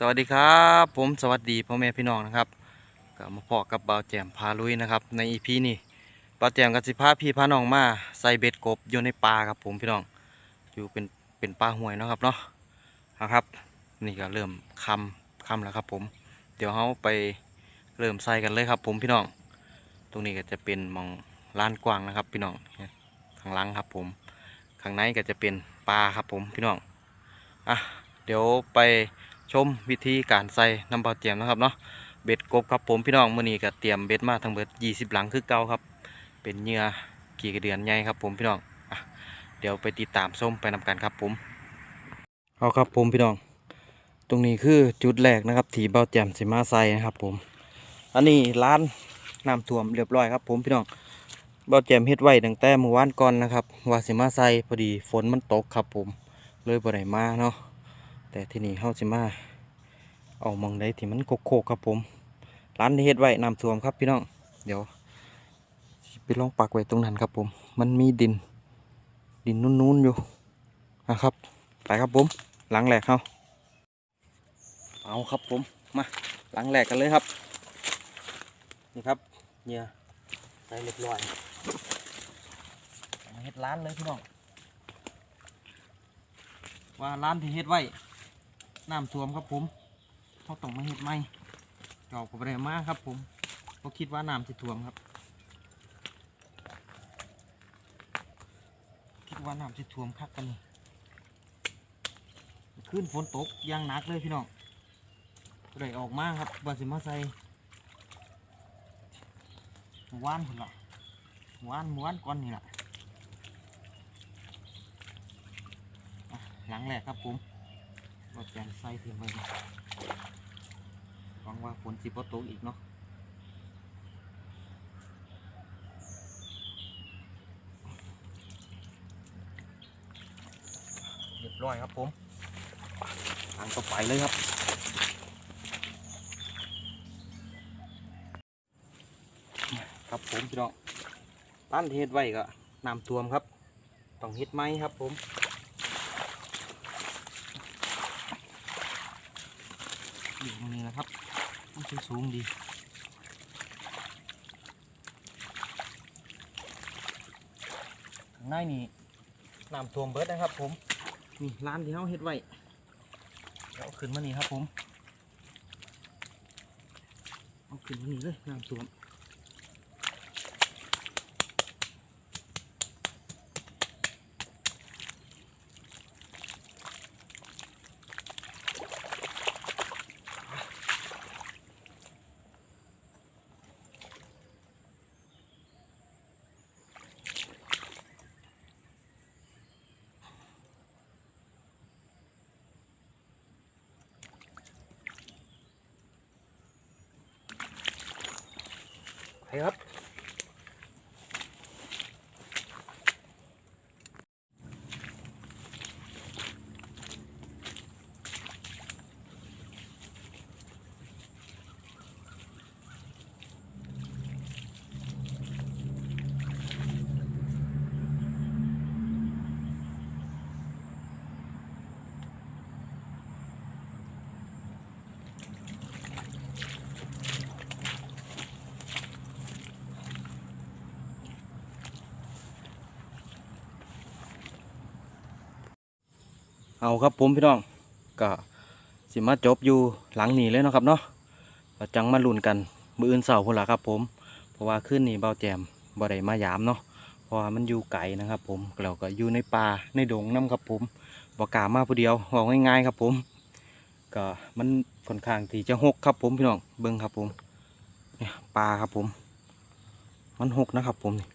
สวัสดีครับ ผมสวัสดีพ่อแม่พี่น้องนะครับก็มาพอกับเบาแจมพาลุยนะครับ ในอีพีนี้เบาแจมกับสิพาพี่พาน้องมาใส่เบ็ดกบอยู่ในป่าครับผมพี่น้องอยู่เป็นเป็นป่าห้วยนะครับเนาะนะครับ นี่ก็เริ่มคำคำแล้วครับ ผม เดี๋ยวเราไปเริ่มใส่กันเลยครับ ผมพี่น้อง ตรงนี้ก็จะเป็นมองลานกว้างนะครับ พี่น้องข้างหลังครับ ผมข้างในก็จะเป็นปลาครับ ผมพี่น้องอะเดี๋ยวไป ชมวิธีการใส่น้ำเปลาเตรียมนะครับเนาะเบ็ดกบครับผมพี่น้องมื้อนี้ก็เตรียมเบ็ดมาทั้งเบิด20หลังคือเก่าครับ เป็นเหยื่อกี่กระเดือนใหญ่ครับผมพี่น้องอเดี๋ยวไปติดตามชมไปนำกันครับผมเอาครับผมพี่น้อง ตรงนี้คือจุดแรกนะครับที่เบาแจ่มสิมาใส่นะครับผม อันนี้ร้านน้ำท่วมเรียบร้อยครับผมพี่น้องเบาแจมเฮ็ดไว้ตั้งแต่เมื่อวานก่อนนะครับว่าสิมาใส่พอดีฝนมันตกครับผม เลยบ่ได้มาเนาะ แต่ที่นี่เฮาสิมาเอามองได้ที่มันโคกๆครับผมร้านที่เฮ็ดไว้น้ำท่วมครับพี่น้องเดี๋ยวไปลองปักไว้ตรงนั้นครับผม มันมีดิน ดินนุ่นๆอยู่นะครับไปครับผม หลังแหลกเขาเอาครับผมมาหลังแหลกกันเลยครับ นี่ครับเนี่ยใส่เรียบร้อยเฮ็ดร้านเลยพี่น้องว่าร้านที่เฮ็ดไว้ น้ำท่วมครับผมเขาต้องมาเฮ็ดใหม่จอบกับอะไรมาครับผมเขาคิดว่าน้ำจะท่วมครับ คิดว่าน้ำจะท่วมคักกันนี่ขึ้นฝนตกยางหนักเลยพี่น้องเลยออกมาครับบาสิมาใส่หมว่านพุ่นละหมว่านหมู่ว่านก่อนนี่แหละอะหลังแรกครับผม ก็แกงไส้เทียมไปหวังว่าฝนสิบ่ตกอีกเนาะเรียบร้อยครับผมทางต่อไปเลยครับ ครับผมพี่น้องตั้นเฮ็ดไว้ก็นำท่วมครับ ต้องเฮ็ดไหมครับผม อยู่ตรงนี้นะครับมันสูงสูงดีข้างในนี่น้ำท่วมเบิดนะครับ ผมนี่ร้านที่เขาเฮ็ดไว้เดี๋ยวเอาขึ้นมานี่ครับผมเอาขึ้นมานี่เลยน้ำท่วม เอาครับผมพี่น้องก็สิมาจบอยู่หลังนี้เลยเนาะครับเนาะจังมาลุ้นกันมืออื่นเสาร์พุ่นละครับผม เพราะว่าขึ้นนี่เบาแจมบ่ได้มายามเนาะเพราะว่ามันอยู่ไกลนะครับ ผมเราก็อยู่ในป่าในดงน้ำครับผมบ่กล้ามาผู้เดียวบอกง่ายๆครับผม ก็มันค่อนข้างที่จะหกครับผมพี่น้องเบิ้งครับผมเนี่ยปลาครับผม มันหกนะครับผมนี่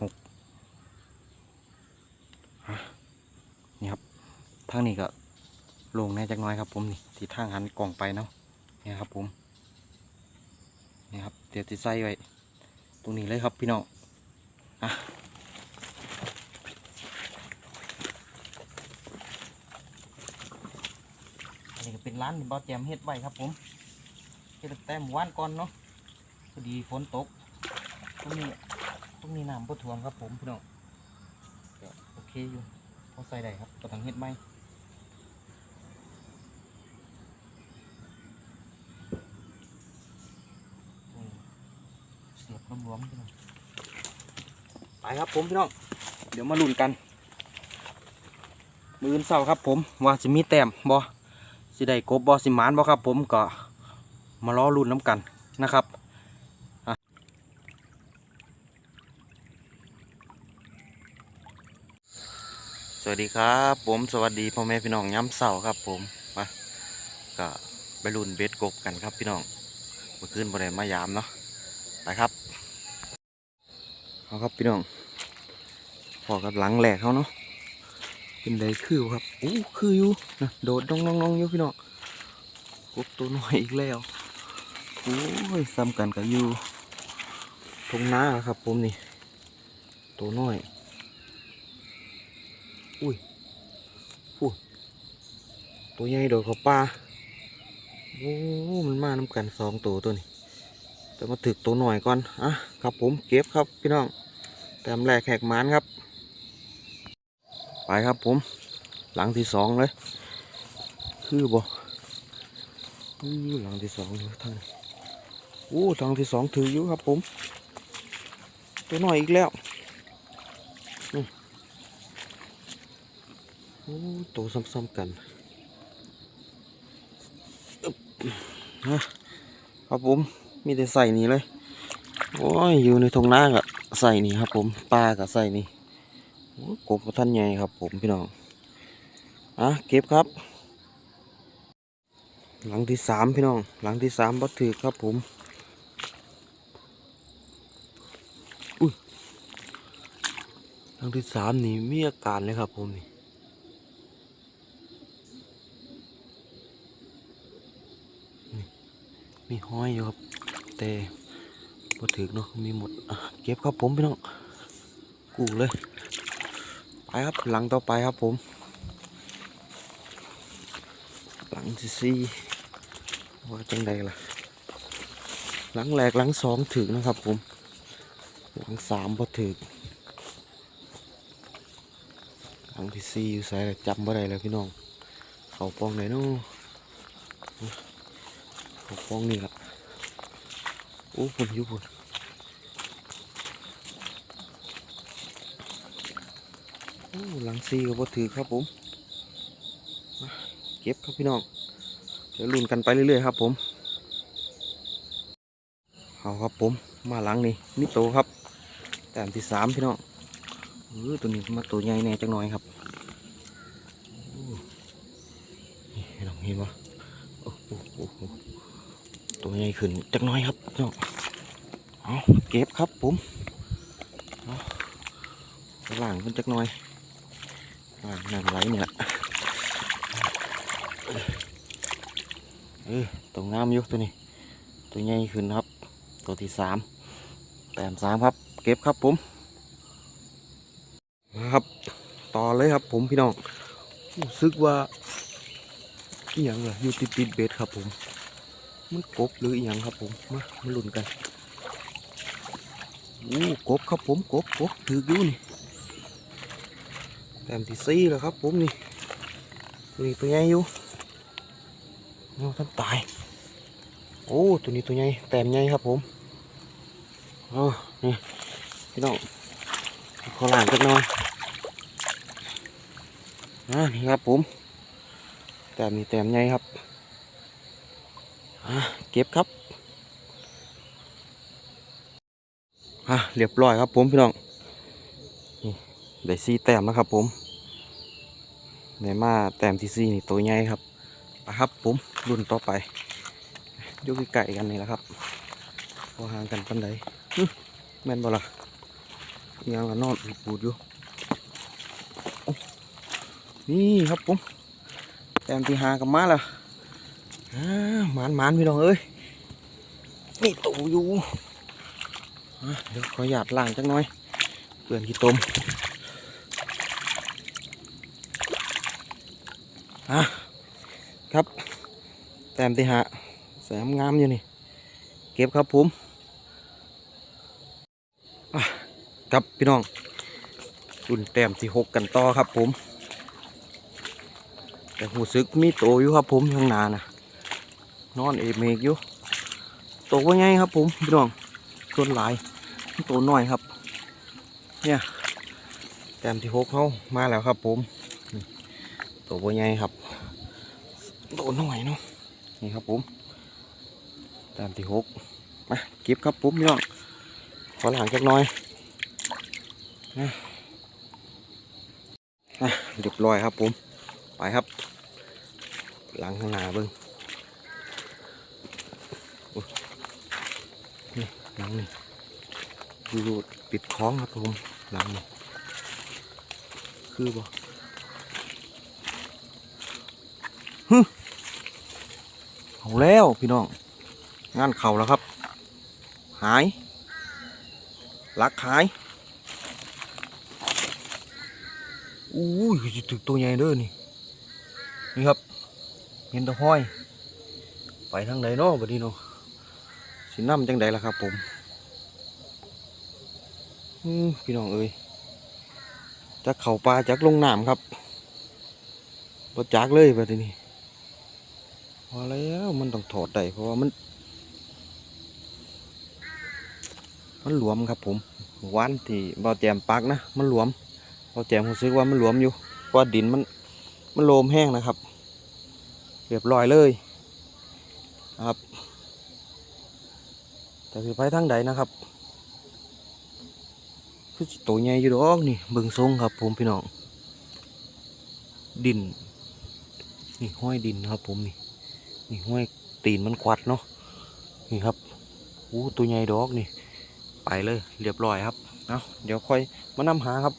หกฮะ นี่ครับทางนี้ก็ลงแน่จักน้อยครับผมนี่ที่ทางหันกล่องไปเนาะนี่ครับผมนี่ครับเดี๋ยวจะใส่ไว้ตรงนี้เลยครับพี่น้องอะอันนี้ก็เป็นร้านบอแจมเฮ็ดไว้ครับผมเฮ็ดแต่เมื่านก่อนเนาะพอดีฝนตกตรงนี้ตรงนี้น้ำบ่ท่วมครับผมพี่น้องโอเคอยู่ เขาใส่ได้ครับกระถังเฮ็ดไหมเสียบรวมๆพี่น้อไปครับผมพี่น้อง เดี๋ยวมาลุ้นกัน มือเสาครับผมว่าสิมีแต้มบอสิได้กบบอสิมานบอครับผมก็มาล้อลุ้นน้ำกันนะครับ วัสดีครับ ผมสวัสดีพ่อแม่พี่น้องย้ำเศร้าครับ ผมมาก็ไปลุ้นเบ็ดกบกันครับพี่น้องเมื่อคืนบ่ได้มายามเนาะไปครับเอาครับพี่น้องพอกับหลังแหลกเขาเนาะเป็นไดคือครับโอ้คืออยู่นะโดดน้องน้องน้องอยู่พี่น้องกบตัวน้อยอีกแล้วโอ้ยซ้ำกันกับอยู่ตรงน้าครับ ผมนี่ตัวน้อย อุ้ยอุ้ตัวใหญ่โดดเขาป่าโอ้มันมาน้ำกันสองตัวตัวนี้แต่มาถึกตัวหน่อยก่อนอะครับผมเก็บครับพี่น้องแต้มแรกแขกมานครับ ไปครับผม หลังที่สองเลย คือบ่อื้อหลังที่สองอยู่ท่านโอ้หลังที่สองถืออยู่ครับผม ตัวหน้อยอีกแล้ว โอ้ตัวซ้ำๆกันอึ๊บฮะครับผมมีแต่ใส่นี่เลย โอ้ยอยู่ในทงนากับใส่นี่ครับผมปลากับใส่นี่โอ้ยกบบ่ท่านใหญ่ครับผมพี่น้องอะเก็บครับ หลังที่สามพี่น้อง หลังที่สามบัถือครับผมอุ้ยหลังที่สามนี่มีอาการเลยครับผมนี่ มีห้อยอยู่ครับ แต่บัถือเนาะมีหมดเก็บครับผมพี่น้องกูเลย ไปครับหลังต่อไปครับผม หลังที่สี่ว่าจังใดล่ะ หลังแรกหลังสองถึงนะครับผม หลังสามพอถึงหลังที่สี่อยู่ใส่จำบ่ได้แล้วพี่น้อง เขาปองไหนเนาะ เขาปองนี่ละโอ้ผมยู่ผมโอ้หลังซีก็บ่ถือครับผมเก็บครับพี่น้องเดี๋ยวลุ้นกันไปเรื่อยๆครับผมเอาครับผมมาหลังนี่มิโตครับแต้มที่สามพี่น้องเออตัวนี้มาตัวใหญ่แน่จังหน่อยครับโอ้นี่พี่น้องเห็นปะโอ้โหโอ้โหตัวใหญ่ ขึ้นจังหน่อยครับพี่น้องเอาเก็บครับผมเอาล่างขึ้นจักน่อยอ่าน้ำไหลนี่แหละเออตัวงามอยู่ตัวนี้ ตัวใหญ่ขึ้นครับ ตัวที่สามแต้มสามครับ เก็บครับผมครับ ต่อเลยครับผมพี่น้องรู้สึกว่าอย่างเหรอยู่ติดติดเบ็ดครับผม มันกบหรืออย่างครับผมมามาลุ้นกันโอ้กบครับผมกบกบถืออยู่นี่แต้มที่สี่แล้วครับผมนี่ตัวนี้ตัวใหญ่อยู่โอ้ท่านตายโอ้ตัวนี้ตัวใหญ่แต้มใหญ่ครับผมโอ้นี่พี่น้องขอหลานกันหน่อยอ่านี่ครับผมแต้มนี้แต้มใหญ่ครับ เก็บครับอะเรียบร้อยครับผมพี่น้องได้สี่แต้มแล้วครับผมได้มาแต้มที่สี่นี่ตัวใหญ่ครับไปครับผมรุ่นต่อไปยกไก่กันนี่แหละครับพอห่างกันปันใดแม่นบ่ล่ะยังละนอนอูดปูดอยู่นี่ครับผมแต้มที่หากับมาและอ่า หมานหมานพี่น้องเอ้ยนี่ตัวอยู่เดี๋ยวขอหยาดล่างจักหน่อย เปลื่อนขี้ตมอะครับ แต้มที่หาแสมงามอยู่นี่ เก็บครับผมครับพี่น้องรุ่นแต้มที่หกกันต่อครับผม แต่หูซึกมีโตอยู่ครับผมข้างหน้านะ นอนเอเมกอยู่โตว่าไงครับผมพี่น้องส่วนหลายตัวน้อยครับ เนี่ยแต้มที่หกเขามาแล้วครับผมตัววใหญ่ครับตัวน้อยเนาะนี่ครับผมแต้มที่หกมาเก็บครับผมพี่น้องขอหลังจักน่อยนะนะเรียบร้อยครับผม ไปครับ หลังข้างหน้าเบิ้งโอ้ยนี่ หลังนี่ดูปิดคล้องครับผมหลังนี่คือบ่ฮึเอาแล้วพี่น้อง งานเข่าแล้วครับ หายลักหายอู้ยถึงตัวใหญ่เด้อนี่นี่ครับเห็นตะห้อย ไปทางใดเนาะบัดนี้เนาะ สิน้ำจังใดล่ะครับ ผมพี่น้องเอ้ยจากเขาปลาจากลงน้ำครับบ่จากเลยบัดนี้พอแล้วมันต้องถอดได้เพราะว่ามัน มันหลวมครับผมวานที่บ่อแจมปักนะมันหลวมบ่อแจมรู้สึกว่ามันหลวมอยู่เพราะว่าดินมันมันโลมแห้งนะครับ เรียบร้อยเลยนะครับ แต่คือไปทางใดนะครับคือตัวใหญ่อยู่ดอกนี่เบิ่งทรงครับ ผมพี่น้องดินนี่ห้อยดินครับ ผมนี่นี่ห้อยตีนมันควัดเนาะนี่ครับอู้ตัวใหญ่ดอกนี่ ไปเลยเรียบร้อยครับเอาเดี๋ยวค่อยมานำหาครับ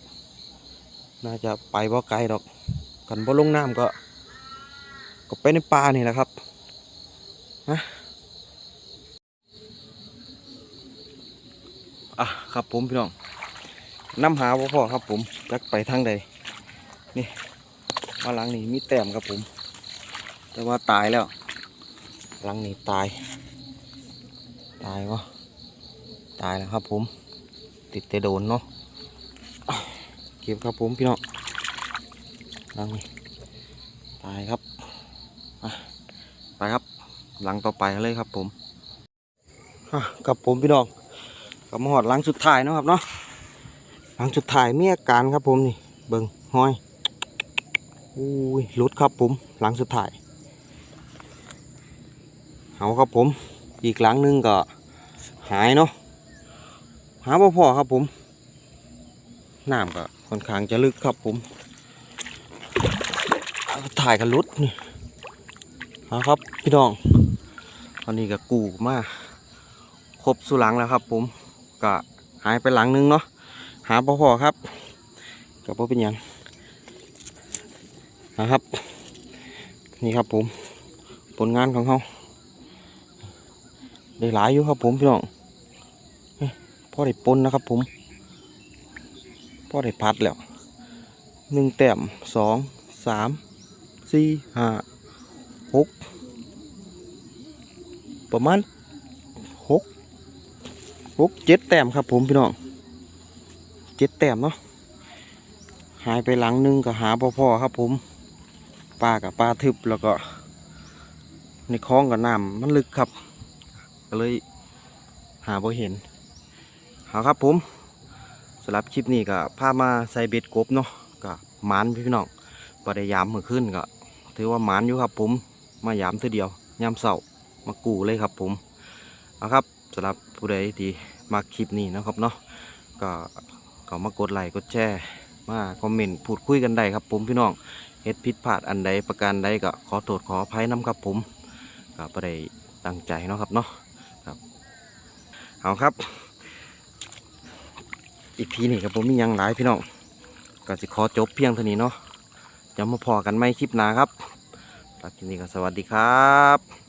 น่าจะไปบ่ไกลดอกกันบ่ลงน้ำก็ ก็ไปในป่านี่แหละครับนะ อะครับผมพี่น้องน้ำหาพ่พ่อครับผมจักไปทางใดนี่มาหลังนี้มีแต้มครับผม แต่ว่าตายแล้ว หลังนี้ตาย ตายวะตายแล้วครับผม ติดแต่โดนเนาะเก็บครับผมพี่น้องหลังนี้ตายครับไปครับ หลังต่อไปเลยครับผมกับผมพี่น้อง กับมาหอดหลังสุดท้ายนะครับเนาะหลังสุดท้ายมีอาการครับผมนี่เบิงห้อยอุ้ยลุดครับผมหลังสุดท้ายเอาครับผมอีกหลังหนึงก็หายเนาะหาพ่อพอครับผมน้ำก็ค่อนข้างจะลึกครับผมถ่ายกันรุดนี่เอาครับพี่น้องตอนนี้ก็กูมาครบสุหลังแล้วครับผม ก็หายไปหลังนึงเนาะหาพ่อพอครับกับพ่เป็นยังนะครับ นี่ครับผมผลงานของเขาได้หลายอยู่ครับผมพี่น้องพ่อได้ปนนะครับผมพ่อได้พัดแล้วหนึ่งแต้มสองสามสี่ห้าหกประมาณ หกเจ็ดแต้มครับผมพี่น้องเจ็ดแต้มเนาะหายไปหลังนึงก็หาพ่อๆครับผมปลากับปลาทึบแล้วก็ ในคลองกับน้ำมันลึกครับก็เลยหาพอเห็นเอาครับผมสำหรับคลิปนี้ก็พามาใส่เบ็ดกบเนาะก็หมันพี่น้องปได้ยามเมื่อคืนก็ถือว่าหมานอยู่ครับผมมายามเท่าเดียวยามเสาร์มากูเลยครับผมเอาครับสำหรับ ผู้ใดที่มาคลิปนี้นะครับเนาะก็ก็มากดไลค์กดแชร์มาคอมเมนต์พูดคุยกันได้ครับผมพี่น้องเฮ็ดผิดพลาดอันใดประการใดก็ขอโทษขออภัยน้ำครับผมก็บ่ได้ตั้งใจเนาะครับเนาะครับเอาครับ อีพีนี้ครับผมมียังหลายพี่น้องก็สิขอจบเพียงเท่านี้เนาะจะมาพอกันไหมคลิปหน้าครับตอนนี้ก็สวัสดีครับ